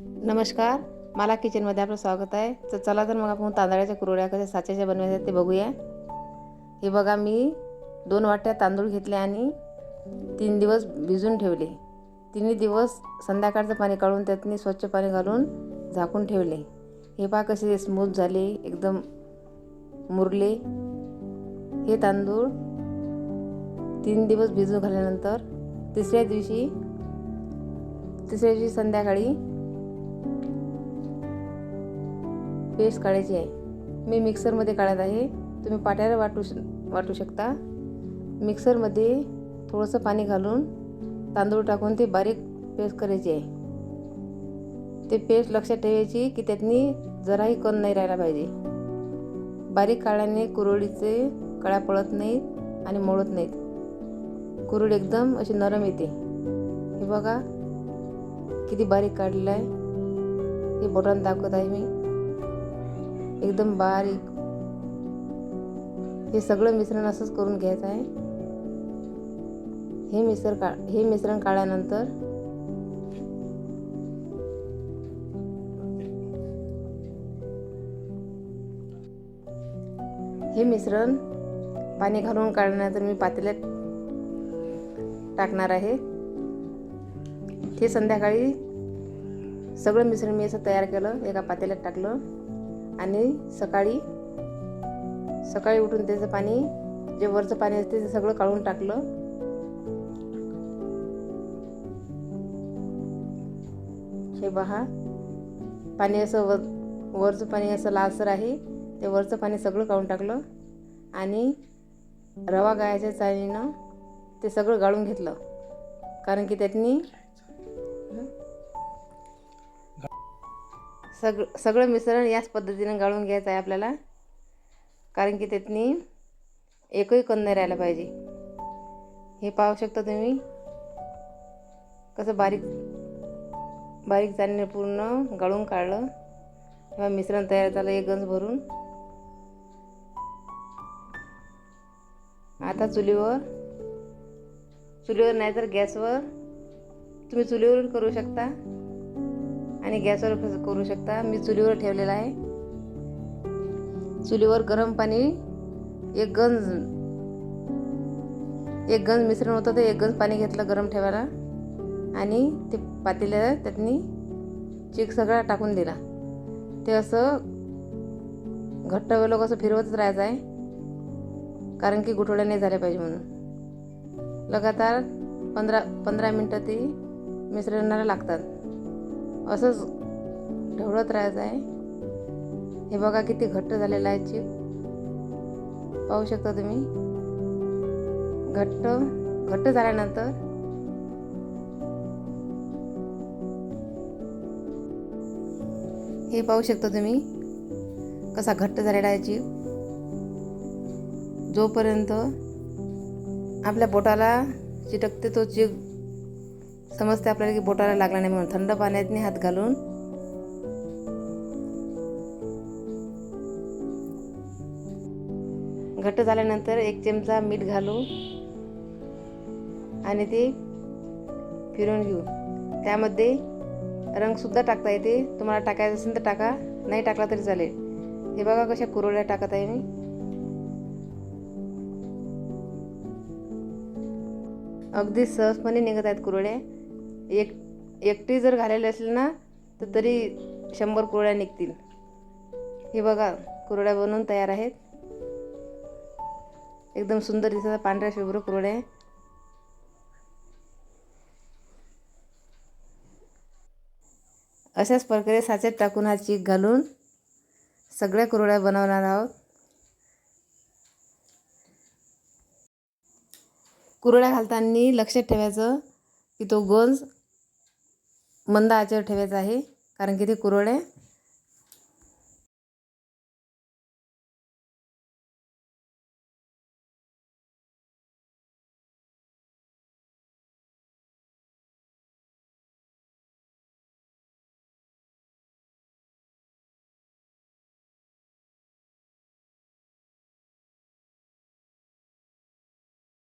नमस्कार मला किचनमध्ये आपलं स्वागत आहे. तर चला तर मग आपण तांदळाच्या कुरड्या कशा साच्याच्या बनवायच्या ते बघूया. हे बघा मी दोन वाट्या तांदूळ घेतले आणि तीन दिवस भिजून ठेवले. तिन्ही दिवस संध्याकाळचं पाणी काढून त्यातनी स्वच्छ पाणी घालून झाकून ठेवले. हे पहा कसे स्मूथ झाले एकदम मुरले. हे तांदूळ तीन दिवस भिजून घाल्यानंतर तिसऱ्या दिवशी तिसऱ्या दिवशी संध्याकाळी पेस्ट काढायची आहे. मी मिक्सरमध्ये काढत आहे. तुम्ही पाट्याला वाटू श वाटू शकता. मिक्सरमध्ये थोडंसं पाणी घालून तांदूळ टाकून ते बारीक पेस्ट करायची आहे. ते पेस्ट लक्षात ठेवायची की त्यातनी जराही कण नाही राहायला पाहिजे. बारीक काढल्याने कुरडीचे कळ्या पळत नाहीत आणि मोडत नाहीत. कुरडी एकदम अशी नरम येते. हे बघा किती बारीक काढलेलं आहे. हे बोटानं दाखवत आहे मी. एकदम बारीक. हे सगळं मिश्रण असंच करून घ्यायचं आहे. हे मिसर का हे मिश्रण काढल्यानंतर हे मिश्रण पाणी घालून काढल्यानंतर मी पातेल्यात टाकणार आहे. ते संध्याकाळी सगळं मिश्रण मी असं तयार केलं एका पातेल्यात टाकलं. आणि सकाळी सकाळी उठून त्याचं पाणी जे वरचं पाणी असते ते सगळं काढून टाकलं. हे पहा पाणी असं वर वरचं पाणी असं लालसर आहे. ते वरचं पाणी सगळं काढून टाकलं. आणि रवा गायच्या चाळीनं ते सगळं गाळून घेतलं. कारण की त्यातनी सगळं सगळं मिश्रण याच पद्धतीनं गाळून घ्यायचं आहे आपल्याला. कारण की त्यातनी एकही कण नाही राहायला पाहिजे. हे पाहू शकता तुम्ही. कसं बारीक बारीक चालणे पूर्ण गाळून काढलं. तेव्हा मिश्रण तयार झालं एक गंज भरून. आता चुलीवर चुलीवर नाही तर गॅसवर तुम्ही चुलीवरून करू शकता. आणि गॅसवर करू शकता? मी चुलीवर ठेवलेला आहे. चुलीवर गरम पाणी एक गंज एक गंज मिश्रण होतं ते एक गंज पाणी घेतलं गरम ठेवायला. आणि ते पातेल्या त्यातनी चिक सगळा टाकून दिला. ते असं घट्ट वेलोक असं फिरवतच राहायचं आहे. कारण की गुठोड्या नाही झाल्या पाहिजे म्हणून. लगातार पंधरा पंधरा मिनटं ती मिसळणाऱ्या लागतात. असंच ढवळत राहायचं आहे. हे बघा किती घट्ट झालेला आहे चिक पाहू शकता तुम्ही? घट्ट घट्ट झाल्यानंतर हे पाहू शकता तुम्ही? कसा घट्ट झालेला आहे चिक जोपर्यंत आपल्या बोटाला चिटकते तो चिक समजते आपल्याला की बोटाला लागला नाही म्हणून. थंड पाण्यातनी हात घालून. घट्ट झाल्यानंतर एक चमचा मीठ घालू आणि ते फिरून घेऊ. त्यामध्ये रंगसुद्धा टाकता येते. तुम्हाला टाकायचं असेल तर टाका नाही टाकला तरी चालेल. हे बघा कशा कुरवड्या टाकत आहे मी. अगदी सहजपणे निघत आहेत कुरड्या एक एकटी जर घालेली असेल ना तर तरी शंभर कुरड्या निघतील. हे बघा कुरड्या बनवून तयार आहेत. एकदम सुंदर दिसतात पांढऱ्या शुभ्र कुरड्या. अशाच प्रकारे साच्यात टाकून हा चीक घालून सगळ्या कुरड्या बनवणार आहोत. कुरड्या घालताना लक्षात ठेवायचं की तो गंज मंद आचेवर ठेवायचं आहे. कारण की ते कुरड्या